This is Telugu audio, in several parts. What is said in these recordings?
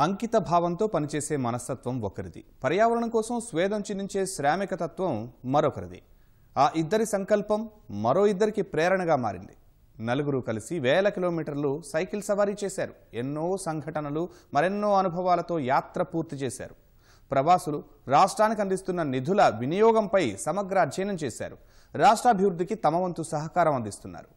అంకిత భావంతో పనిచేసే మనస్తత్వం ఒకరిది. పర్యావరణం కోసం స్వేదం చిందించే శ్రామిక తత్వం మరొకరిది. ఆ ఇద్దరి సంకల్పం మరో ఇద్దరికి ప్రేరణగా మారింది. నలుగురు కలిసి వేల కిలోమీటర్లు సైకిల్ సవారీ చేశారు. ఎన్నో సంఘటనలు మరెన్నో అనుభవాలతో యాత్ర పూర్తి చేశారు. ప్రవాసులు రాష్ట్రానికి అందిస్తున్న నిధుల వినియోగంపై సమగ్ర అధ్యయనం చేశారు. రాష్ట్రాభివృద్ధికి తమ వంతు సహకారం అందిస్తున్నారు.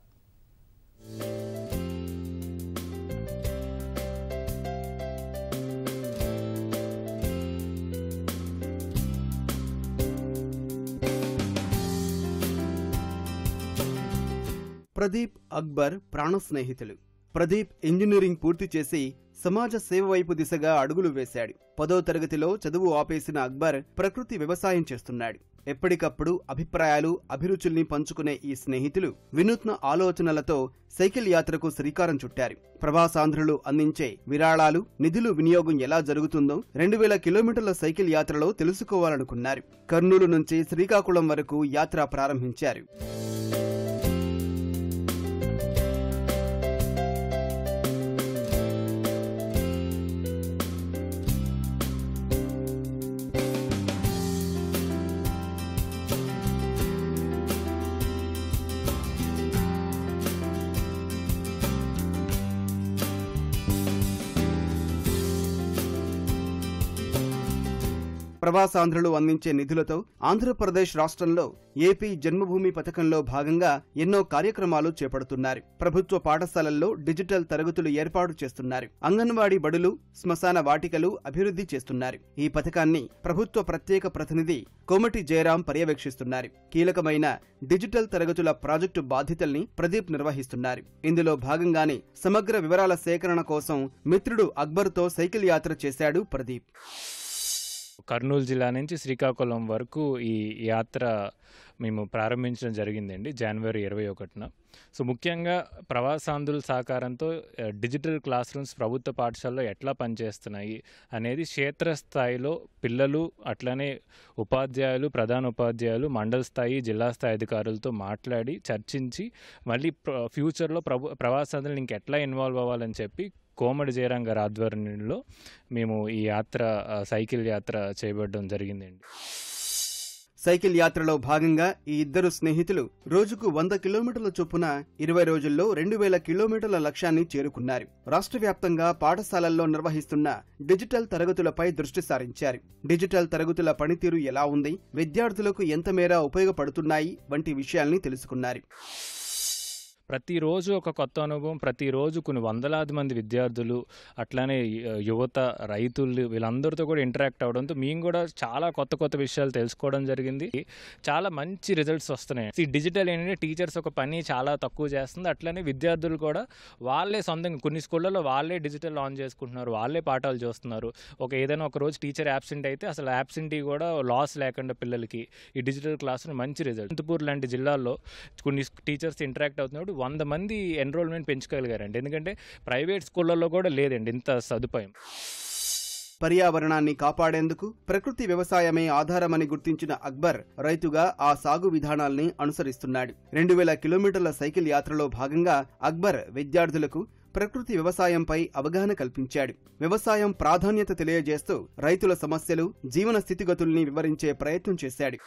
ప్రదీప్ అక్బర్ ప్రాణ స్నేహితులు ప్రదీప్ ఇంజనీరింగ్ పూర్తి చేసి సమాజ సేవ వైపు దిశగా అడుగులు వేశాడు. పదో తరగతిలో చదువు ఆపేసిన అక్బర్ ప్రకృతి వ్యవసాయం చేస్తున్నాడు. ఎప్పటికప్పుడు అభిప్రాయాలు అభిరుచుల్ని పంచుకునే ఈ స్నేహితులు వినూత్న ఆలోచనలతో సైకిల్ యాత్రకు శ్రీకారం చుట్టారు. ప్రవాసాంధ్రులు అందించే విరాళాలు నిధులు వినియోగం ఎలా జరుగుతుందో రెండు వేల కిలోమీటర్ల సైకిల్ యాత్రలో తెలుసుకోవాలనుకున్నారు. కర్నూలు నుంచి శ్రీకాకుళం వరకు యాత్ర ప్రారంభించారు. ప్రవాసాంధ్రులు అందించే నిధులతో ఆంధ్రప్రదేశ్ రాష్ట్రంలో ఏపీ జన్మభూమి పథకంలో భాగంగా ఎన్నో కార్యక్రమాలు చేపడుతున్నారు. ప్రభుత్వ పాఠశాలల్లో డిజిటల్ తరగతులు ఏర్పాటు చేస్తున్నారు. అంగన్వాడీ బడులు శ్మశాన వాటికలు అభివృద్ధి చేస్తున్నారు. ఈ పథకాన్ని ప్రభుత్వ ప్రత్యేక ప్రతినిధి కోమటి జయరాం పర్యవేక్షిస్తున్నారు. కీలకమైన డిజిటల్ తరగతుల ప్రాజెక్టు బాధ్యతల్ని ప్రదీప్ నిర్వహిస్తున్నారు. ఇందులో భాగంగానే సమగ్ర వివరాల సేకరణ కోసం మిత్రుడు అక్బర్తో సైకిల్ యాత్ర చేశాడు ప్రదీప్. కర్నూలు జిల్లా నుంచి శ్రీకాకుళం వరకు ఈ యాత్ర మేము ప్రారంభించడం జరిగిందండి జనవరి ఇరవై ఒకటిన. సో ముఖ్యంగా ప్రవాసాంధ్రుల సహకారంతో డిజిటల్ క్లాస్ రూమ్స్ ప్రభుత్వ పాఠశాలలో ఎట్లా పనిచేస్తున్నాయి అనేది క్షేత్రస్థాయిలో పిల్లలు అట్లనే ఉపాధ్యాయులు ప్రధాన ఉపాధ్యాయులు మండల స్థాయి జిల్లా స్థాయి అధికారులతో మాట్లాడి చర్చించి మళ్ళీ ఫ్యూచర్లో ప్రభు ప్రవాసాంధ్రులు ఇంకెట్లా ఇన్వాల్వ్ అవ్వాలని చెప్పి కోమడి జయరాం గారి ఆధ్వర్యంలో మేము ఈ యాత్ర సైకిల్ యాత్ర చేయబడడం జరిగిందండి. సైకిల్ యాత్రలో భాగంగా ఈ ఇద్దరు స్నేహితులు రోజుకు వంద కిలోమీటర్ల చొప్పున ఇరవై రోజుల్లో రెండు వేల కిలోమీటర్ల లక్ష్యాన్ని చేరుకున్నారు. రాష్ట్ర వ్యాప్తంగా పాఠశాలల్లో నిర్వహిస్తున్న డిజిటల్ తరగతులపై దృష్టి సారించారు. డిజిటల్ తరగతుల పనితీరు ఎలా ఉంది? విద్యార్థులకు ఎంత మేర ఉపయోగపడుతున్నాయి? వంటి విషయాల్ని తెలుసుకున్నారు. ప్రతిరోజు ఒక కొత్త అనుభవం ప్రతిరోజు కొన్ని వందలాది మంది విద్యార్థులు అట్లానే యువత రైతులు వీళ్ళందరితో కూడా ఇంటరాక్ట్ అవడంతో మేము కూడా చాలా కొత్త కొత్త విషయాలు తెలుసుకోవడం జరిగింది. చాలా మంచి రిజల్ట్స్ వస్తున్నాయి. ఈ డిజిటల్ ఏంటంటే టీచర్స్ ఒక పని చాలా తక్కువ చేస్తుంది. అట్లనే విద్యార్థులు కూడా వాళ్ళే సొంతంగా కొన్ని స్కూళ్ళలో వాళ్ళే డిజిటల్ ఆన్ చేసుకుంటున్నారు. వాళ్ళే పాఠాలు చూస్తున్నారు. ఒక ఏదైనా ఒక రోజు టీచర్ యాబ్సెంట్ అయితే అసలు యాబ్సెంటీ కూడా లాస్ లేకుండా పిల్లలకి ఈ డిజిటల్ క్లాస్ మంచి రిజల్ట్. అనంతపూర్ లాంటి జిల్లాల్లో కొన్ని టీచర్స్ ఇంటరాక్ట్ అవుతున్నప్పుడు వంద మంది ఎన్రోల్మెంట్ పెంచుకోగలిగారండి. ఎందుకంటే ప్రైవేట్ స్కూళ్ళల్లో కూడా లేదండి ఇంత సదుపాయం. పర్యావరణాన్ని కాపాడేందుకు ప్రకృతి వ్యవసాయమే ఆధారమని గుర్తించిన అక్బర్ రైతుగా ఆ సాగు విధానాల్ని అనుసరిస్తున్నాడు. రెండు వేల కిలోమీటర్ల సైకిల్ యాత్రలో భాగంగా అక్బర్ విద్యార్థులకు ప్రకృతి వ్యవసాయంపై అవగాహన కల్పించాడు. వ్యవసాయం ప్రాధాన్యత తెలియజేస్తూ రైతుల సమస్యలు జీవన స్థితిగతుల్ని వివరించే ప్రయత్నం చేశాడు.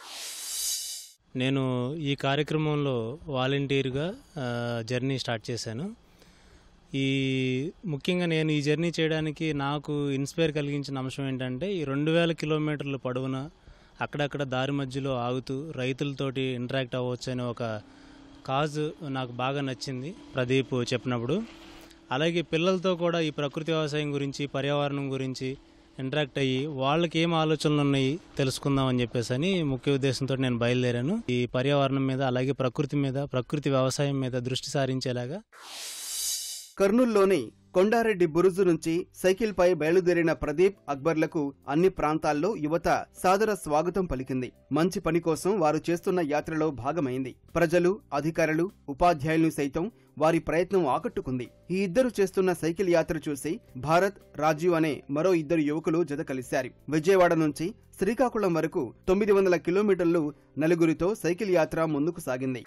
నేను ఈ కార్యక్రమంలో వాలంటీర్గా జర్నీ స్టార్ట్ చేశాను. ఈ ముఖ్యంగా నేను ఈ జర్నీ చేయడానికి నాకు ఇన్స్పైర్ కలిగించిన అంశం ఏంటంటే ఈ రెండు వేల కిలోమీటర్ల పొడవున అక్కడక్కడ దారి మధ్యలో ఆగుతూ రైతులతోటి ఇంటరాక్ట్ అవ్వచ్చు అనే ఒక కాజ్ నాకు బాగా నచ్చింది ప్రదీప్ చెప్పినప్పుడు. అలాగే పిల్లలతో కూడా ఈ ప్రకృతి వ్యవసాయం గురించి పర్యావరణం గురించి ఇంటరాక్ట్ అయ్యి వాళ్ళకి ఏం ఆలోచనలు ఉన్నాయి తెలుసుకుందాం అని చెప్పేసి అని ముఖ్య ఉద్దేశంతో నేను బయలుదేరాను. ఈ పర్యావరణం మీద అలాగే ప్రకృతి మీద ప్రకృతి వ్యవసాయం మీద దృష్టి సారించేలాగా కర్నూల్లోని కొండారెడ్డి బురుజు నుంచి సైకిల్పై బయలుదేరిన ప్రదీప్ అక్బర్లకు అన్ని ప్రాంతాల్లో యువత సాదర స్వాగతం పలికింది. మంచి పని కోసం వారు చేస్తున్న యాత్రలో భాగమైంది. ప్రజలు అధికారులు ఉపాధ్యాయులను సైతం వారి ప్రయత్నం ఆకట్టుకుంది. ఈ ఇద్దరు చేస్తున్న సైకిల్ యాత్ర చూసి భారత్ రాజీవ్ అనే మరో ఇద్దరు యువకులు జత కలిశారు. విజయవాడ నుంచి శ్రీకాకుళం వరకు తొమ్మిది వందల కిలోమీటర్లు నలుగురితో సైకిల్ యాత్ర ముందుకు సాగింది.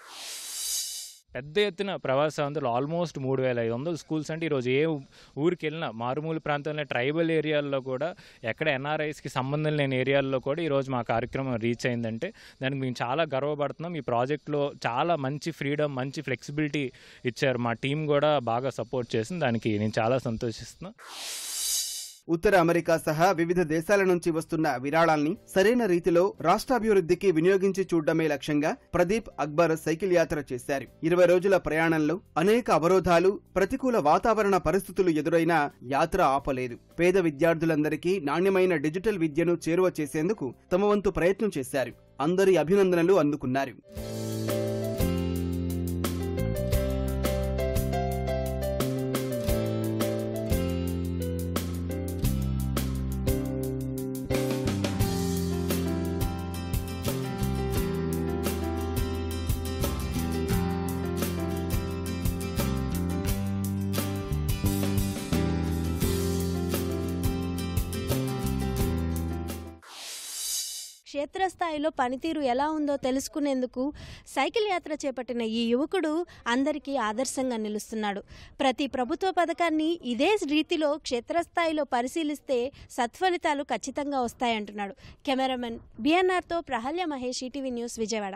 పెద్ద ఎత్తున ప్రవాసాంధ్రులు ఆల్మోస్ట్ మూడు వేల ఐదు వందల స్కూల్స్ అంటే ఈరోజు ఏ ఊరికి వెళ్ళినా మారుమూల ప్రాంతంలో ట్రైబల్ ఏరియాల్లో కూడా ఎక్కడ ఎన్ఆర్ఐస్కి సంబంధం లేని ఏరియాల్లో కూడా ఈరోజు మా కార్యక్రమం రీచ్ అయిందంటే దానికి మేము చాలా గర్వపడుతున్నాం. ఈ ప్రాజెక్ట్లో చాలా మంచి ఫ్రీడమ్ మంచి ఫ్లెక్సిబిలిటీ ఇచ్చారు మా టీం కూడా బాగా సపోర్ట్ చేసింది. దానికి నేను చాలా సంతోషిస్తున్నాను ఉత్తర అమెరికా సహా వివిధ దేశాల నుంచి వస్తున్న విరాళాల్ని సరైన రీతిలో రాష్ట్రాభివృద్ధికి వినియోగించి చూడడమే లక్ష్యంగా ప్రదీప్ అక్బర్ సైకిల్ యాత్ర చేశారు. ఇరవై రోజుల ప్రయాణంలో అనేక అవరోధాలు ప్రతికూల వాతావరణ పరిస్థితులు ఎదురైనా యాత్ర ఆపలేదు. పేద విద్యార్థులందరికీ నాణ్యమైన డిజిటల్ విద్యను చేరువ చేసేందుకు తమ వంతు ప్రయత్నం చేశారు. అందరి అభినందనలు అందుకున్నారు. క్షేత్రస్థాయిలో పనితీరు ఎలా ఉందో తెలుసుకునేందుకు సైకిల్ యాత్ర చేపట్టిన ఈ యువకుడు అందరికీ ఆదర్శంగా నిలుస్తున్నాడు. ప్రతి ప్రభుత్వ పథకాన్ని ఇదే రీతిలో క్షేత్రస్థాయిలో పరిశీలిస్తే సత్ఫలితాలు ఖచ్చితంగా వస్తాయంటున్నాడు. కెమెరామెన్ బిఎన్ఆర్తో ప్రహల్య మహేష్ ఈటీవీ న్యూస్ విజయవాడ.